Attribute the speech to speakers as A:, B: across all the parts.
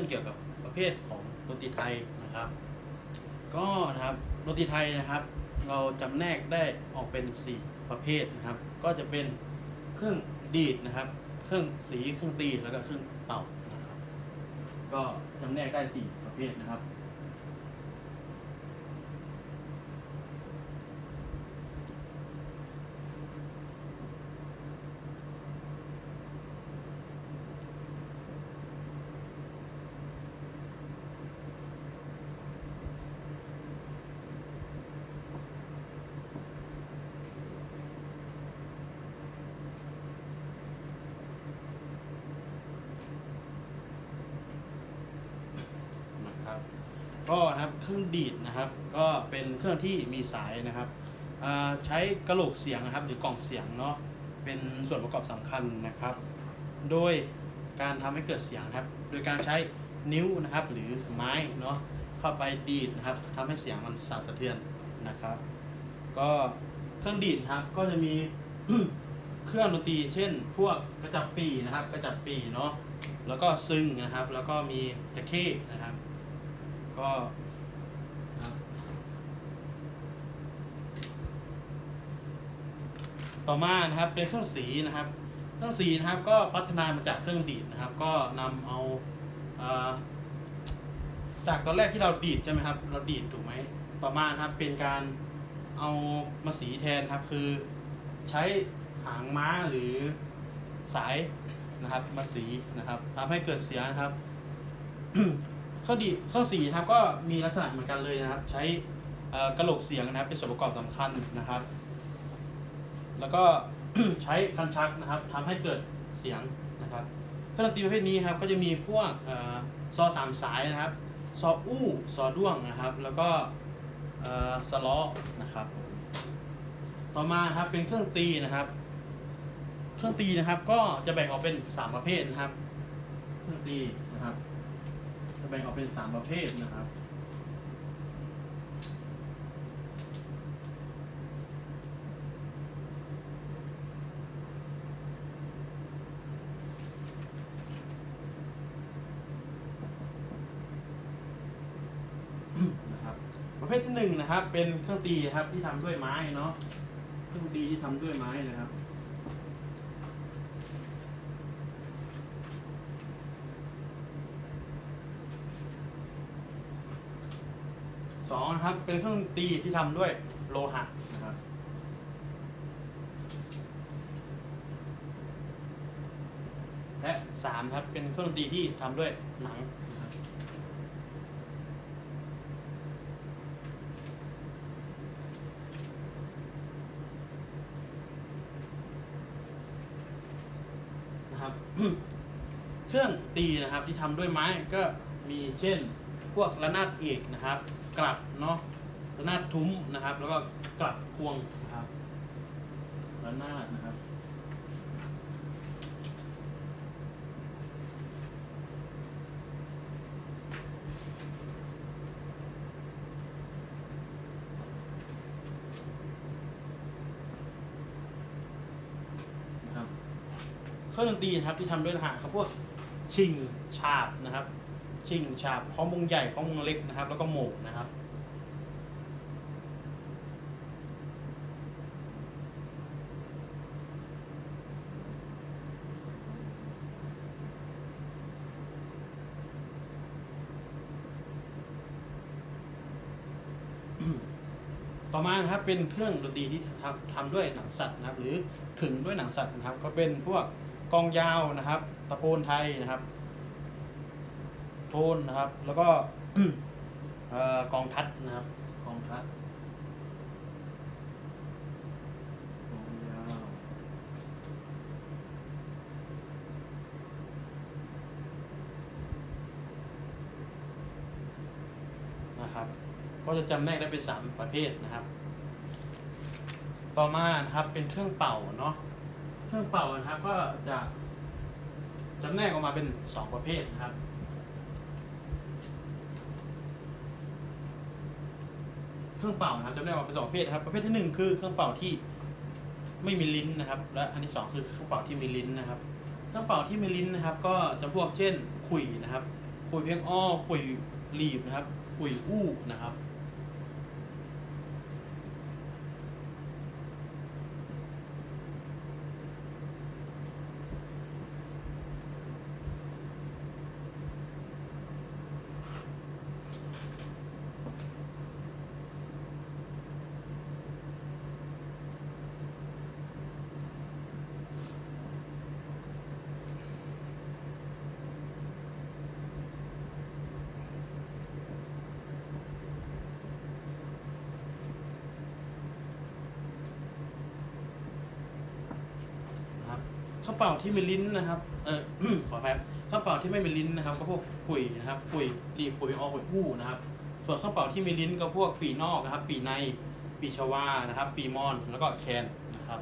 A: รื่องเกี่ยวกับประเภทของดนตรีไทยนะครับ ก็นะครับดนตรีไทยนะครับ เราจำแนกได้ออกเป็น 4 ประเภทนะครับ ก็จะเป็นเครื่องดีดนะครับ เครื่องสีเครื่องตีแล้วก็เครื่องเป่านะครับ ก็จำแนกได้ 4 ประเภทนะครับ ก็นะครับเครื่องดีดนะครับ ก็เป็นเครื่องที่มีสายนะครับใช้กระโหลกเสียงนะครับ หรือกล่องเสียงเนาะเป็นส่วนประกอบสำคัญนะครับ โดยการทำให้เกิดเสียงครับ โดยการใช้นิ้วนะครับ หรือไม้เนาะเข้าไปดีดนะครับทำให้เสียงมันสั่นสะเทือนนะครับ ก็เครื่องดีดครับก็จะมีเครื่องดนตรีเช่น พวกกระจับปีนะครับ กระจับปีเนาะแล้วก็ซึ้งนะครับ แล้วก็มีจะเข้นะครับ ก็ต่อมานะครับเป็นเครื่องสีนะครับ เครื่องสีนะครับก็พัฒนามาจากเครื่องดีดนะครับ ก็นำเอาเอ่อจากตอนแรกที่เราดีดใช่ไหมครับ เราดีดถูกไหมต่อมานะครับเป็นการเอามาสีแทนครับ คือใช้หางม้าหรือสายนะครับมาสีนะครับทำให้เกิดเสียงนะครับ ข้อดีข้อสี่ครับก็มีลักษณะเหมือนกันเลยนะครับ ใช้กระโหลกเสียงนะครับ เป็นส่วนประกอบสำคัญนะครับ แล้วก็ใช้คันชักนะครับทำให้เกิดเสียงนะครับเครื่องดนตรีประเภทนี้ครับก็จะมีพวกเอ่อซอสามสายนะครับซออู้ซอด้วงนะครับ แล้วก็สล้อนะครับ ต่อมาครับเป็นเครื่องตีนะครับ เครื่องตีนะครับก็จะแบ่งออกเป็นสามประเภทนะครับ เครื่องตีนะครับ แบ่งออกเป็นสามประเภทนะครับนะครับ ประเภทที่หนึ่งนะครับ เป็นเครื่องตีครับที่ทำด้วยไม้เนาะเครื่องตีที่ทำด้วยไม้นะครับ สองนะครับ เป็นเครื่องดนตรีที่ทำด้วยโลหะนะครับ และสามครับ เป็นเครื่องดนตรีที่ทำด้วยหนังนะครับนะครับ เครื่องตีนะครับที่ทำด้วยไม้ก็มีเช่น พวกระนาดเอกนะครับกลับเนาะระนาดทุ้มนะครับ แล้วก็กลับพวงนะครับระนาดนะครับนะครับเครื่องดนตรีนะครับที่ทำด้วยโลหะครับพวกชิงฉาบนะครับ ชิงฉาบข้อมงใหญ่ข้อมงเล็กนะครับ แล้วก็โหมกนะครับต่อมานะครับเป็นเครื่องดนตรีที่ทำทำด้วยหนังสัตว์นะครับ หรือขึงด้วยหนังสัตว์นะครับ ก็เป็นพวกกองยาวนะครับ ตะโพนไทยนะครับ โทนนะครับ แล้วก็กองทัดนะครับ กองทัดนะครับ ก็จะจำแนกได้เป็นสามประเภทนะครับ ต่อมานะครับเป็นเครื่องเป่าเนาะ เครื่องเป่านะครับก็จะจำแนกออกมาเป็นสองประเภทนะครับ เครื่องเป่านะครับจำแนกออกเป็นสองประเภทนะครับ ประเภทที่หนึ่งคือเครื่องเป่าที่ไม่มีลิ้นนะครับ และอันที่สองคือเครื่องเป่าที่มีลิ้นนะครับ เครื่องเป่าที่มีลิ้นนะครับ ก็จะพวกเช่นขุยนะครับขุยเพียงอ้อขุยหลีบนะครับขุยอู้นะครับ นะครับ ข้าวเปล่าที่มีลิ้นนะครับ เออ ขออภัยครับข้าวเปล่าที่ไม่มีลิ้นนะครับ ก็พวกขุยนะครับขุยรีบขุยออกขุยผู้นะครับ ส่วนข้าวเปล่าที่มีลิ้นก็พวกปีนอกนะครับ ปีใน ปีชวานะครับ ปีมอน แล้วก็แคนนะครับ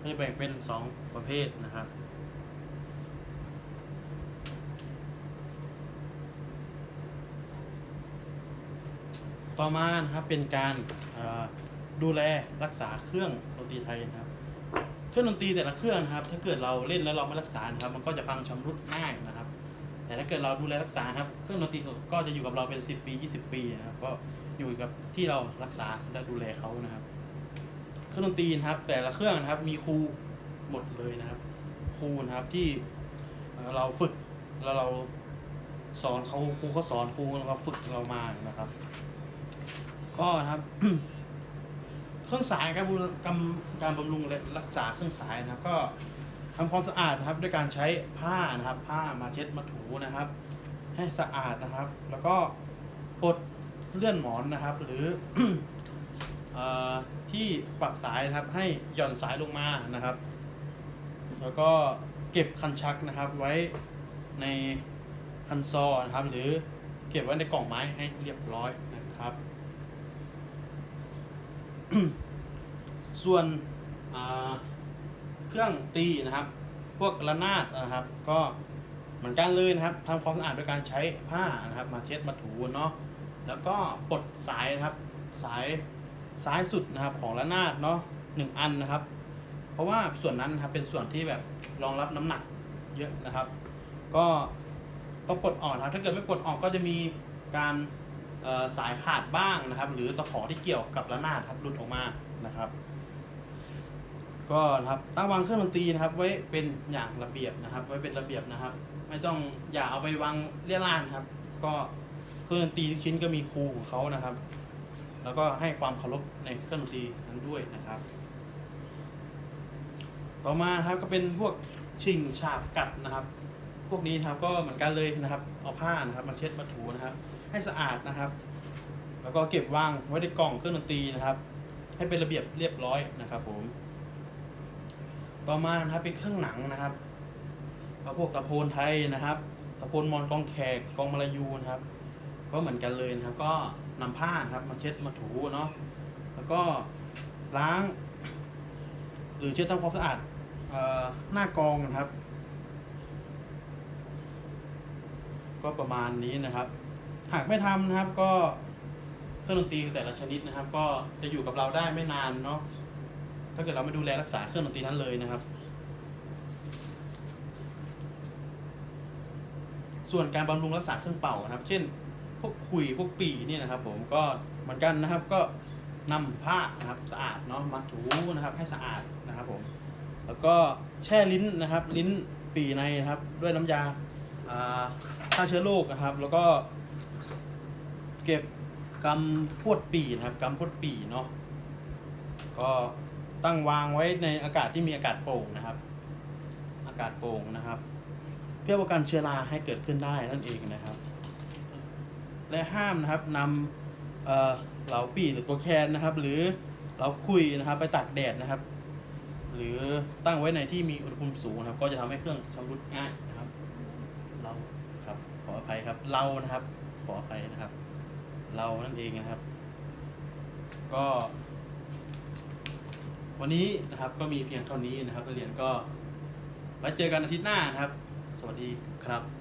A: ก็จะแบ่งเป็นสองประเภทนะครับ ต่อมานะครับเป็นการดูแลรักษาเครื่องดนตรีไทยนะครับ เครื่องดนตรีแต่ละเครื่องนะครับ ถ้าเกิดเราเล่นแล้วเราไม่รักษาครับ มันก็จะพังชำรุดง่ายนะครับ แต่ถ้าเกิดเราดูแลรักษาครับ เครื่องดนตรีก็จะอยู่กับเราเป็น 10 ปี 20 ปีนะครับ ก็อยู่กับที่เรารักษาและดูแลเขานะครับ รื่องดนตรีนะครับ แต่ละเครื่องนะครับมีครูหมดเลยนะครับ ครูนะครับที่เราฝึกแล้วเราสอนเขาครูเขาสอนครูเราฝึกเรามานะครับ ก็นะครับ เครื่องสายการบำรุงการบำรุงและรักษาเครื่องสายนะครับ ก็ทำความสะอาดนะครับด้วยการใช้ผ้านะครับ ผ้ามาเช็ดมาถูนะครับ ให้สะอาดนะครับ แล้วก็ปลดเลื่อนหมอนนะครับ หรือ ที่ปรับสายนะครับให้หย่อนสายลงมานะครับ แล้วก็เก็บคันชักนะครับไว้ในคันซอนะครับ หรือเก็บไว้ในกล่องไม้ให้เรียบร้อยนะครับ ส่วนเครื่องตีนะครับ พวกระนาดนะครับ ก็เหมือนกันเลยนะครับทำความสะอาดโดยการใช้ผ้านะครับ มาเช็ดมาถูเนาะแล้วก็ปลดสายนะครับ สาย ซ้ายสุดนะครับของระนาดเนาะหนึ่งอันนะครับ เพราะว่าส่วนนั้นนะครับเป็นส่วนที่แบบรองรับน้ำหนักเยอะนะครับ ก็ต้องปลดออกนะครับถ้าเกิดไม่ปลดออกก็จะมีการสายขาดบ้างนะครับ หรือตะขอที่เกี่ยวกับระนาดครับหลุดออกมานะครับ ก็นะครับตั้งวางเครื่องดนตรีนะครับ ไว้เป็นอย่างระเบียบนะครับ ไว้เป็นระเบียบนะครับ ไม่ต้องอย่าเอาไปวางเลี่ยร่านครับ ก็เครื่องดนตรีทุกชิ้นก็มีครูของเขานะครับ แล้วก็ให้ความเคารพในเครื่องดนตรีนั้นด้วยนะครับ ต่อมาครับก็เป็นพวกชิงฉาบกัดนะครับ พวกนี้ครับก็เหมือนกันเลยนะครับ เอาผ้านะครับ มาเช็ดมาถูนะครับ ให้สะอาดนะครับ แล้วก็เก็บวางไว้ในกล่องเครื่องดนตรีนะครับ ให้เป็นระเบียบเรียบร้อยนะครับ ผม ต่อมานะครับเป็นเครื่องหนังนะครับพวกตะโพนไทยนะครับ ตะโพนมอนกองแขกกองมลายูนะครับ ก็เหมือนกันเลยนะครับ ก็นำผ้านะครับมาเช็ดมาถูเนาะแล้วก็ล้าง หรือเช็ดทำความสะอาดออหน้ากองนะครับ ก็ประมาณนี้นะครับ หากไม่ทำนะครับก็เครื่องดนตรีแต่ละชนิดนะครับ ก็จะอยู่กับเราได้ไม่นานเนาะถ้าเกิดเราไม่ดูแลรักษาเครื่องดนตรีนั้นเลยนะครับ ส่วนการบำรุงรักษาเครื่องเป่านะครับ เช่น พวกขุยพวกปีเนี่ยนะครับ ผมก็เหมือนกันนะครับก็นำผ้านะครับสะอาดเนาะมาถูนะครับให้สะอาดนะครับผมแล้วก็แช่ลิ้นนะครับ ลิ้นปีในนะครับ ด้วยน้ำยาอ่าฆ่าเชื้อโรคนะครับ แล้วก็ เก็บกำพวดปีนะครับกำพวดปีเนาะก็ตั้งวางไว้ในอากาศที่มีอากาศโปร่งนะครับ อากาศโปร่งนะครับ เพื่อป้องกันเชื้อราให้เกิดขึ้นได้นั่นเองนะครับ และห้ามนะครับนำเอ่อเหลาปีหรือตัวแคนนะครับ หรือเหลาคุยนะครับ ไปตากแดดนะครับ หรือตั้งไว้ในที่มีอุณหภูมิสูงนะครับ ก็จะทำให้เครื่องชำรุดง่ายนะครับ เราครับขออภัยครับเรานะครับ ขออภัยนะครับ เรานั่นเองนะครับ ก็ วันนี้นะครับก็มีเพียงเท่านี้นะครับนักเรียนก็ไว้เจอกันอาทิตย์หน้านะครับ สวัสดีครับ